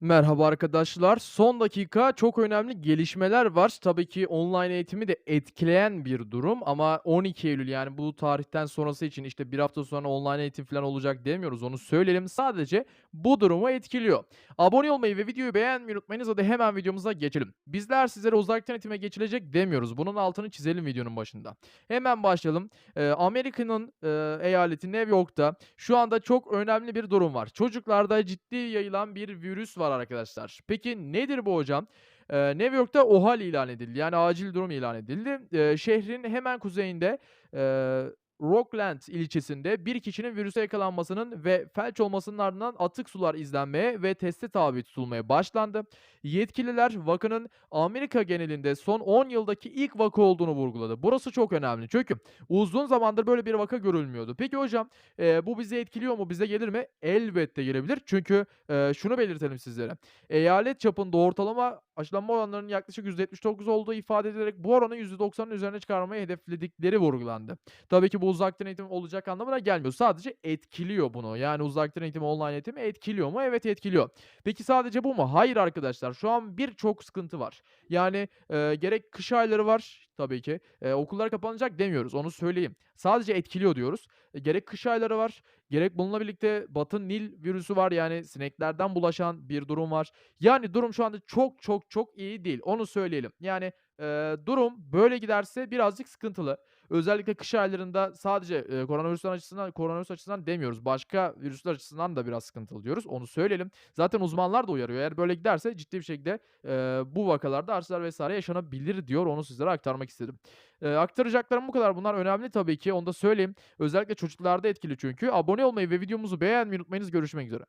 Merhaba arkadaşlar. Son dakika çok önemli gelişmeler var. Tabii ki online eğitimi de etkileyen bir durum ama 12 Eylül yani bu tarihten sonrası için işte bir hafta sonra online eğitim falan olacak demiyoruz. Onu söyleyelim. Sadece bu durumu etkiliyor. Abone olmayı ve videoyu beğenmeyi unutmayınız. Hadi hemen videomuza geçelim. Bizler sizlere uzaktan eğitime geçilecek demiyoruz. Bunun altını çizelim videonun başında. Hemen başlayalım. Ee, Amerika'nın e, eyaleti New York'ta şu anda çok önemli bir durum var. Çocuklarda ciddi yayılan bir virüs var arkadaşlar. Peki nedir bu hocam? Eee, New York'ta OHAL ilan edildi. Yani acil durum ilan edildi. Eee, şehrin hemen kuzeyinde, eee, Rockland ilçesinde bir kişinin virüse yakalanmasının ve felç olmasının ardından atık sular izlenmeye ve teste tabi tutulmaya başlandı. Yetkililer vakanın Amerika genelinde son 10 yıldaki ilk vaka olduğunu vurguladı. Burası çok önemli çünkü uzun zamandır böyle bir vaka görülmüyordu. Peki hocam, eee, bu bizi etkiliyor mu? Bize gelir mi? Elbette gelebilir. Çünkü, eee, şunu belirtelim sizlere. Eyalet çapında ortalama aşılanma oranlarının yaklaşık %79 olduğu ifade edilerek bu oranı %90'ın üzerine çıkarmayı hedefledikleri vurgulandı. Tabii ki bu uzaktan eğitim olacak anlamına gelmiyor. Sadece etkiliyor bunu. Yani uzaktan eğitim, online eğitimi etkiliyor mu? Evet etkiliyor. Peki sadece bu mu? Hayır arkadaşlar. Şu an birçok sıkıntı var. Yani, eee, gerek kış ayları var tabii ki. Eee, okullar kapanacak demiyoruz, onu söyleyeyim. Sadece etkiliyor diyoruz. E, gerek kış ayları var, gerek bununla birlikte Batı Nil virüsü var. Yani sineklerden bulaşan bir durum var. Yani durum şu anda çok çok çok iyi değil. Onu söyleyelim. Yani, eee, durum böyle giderse birazcık sıkıntılı. Özellikle kış aylarında sadece, eee, koronavirüsten açısından koronavirüs açısından demiyoruz. Başka virüsler açısından da biraz sıkıntılı diyoruz. Onu söyleyelim. Zaten uzmanlar da uyarıyor. Eğer böyle giderse ciddi bir şekilde, eee, bu vakalarda artışlar vs. yaşanabilir diyor. Onu sizlere aktarmak istedim. Eee, aktaracaklarım bu kadar. Bunlar önemli tabii ki. Onu da söyleyeyim. Özellikle çocuklarda etkili çünkü. Abone olmayı ve videomuzu beğenmeyi unutmayınız. Görüşmek üzere.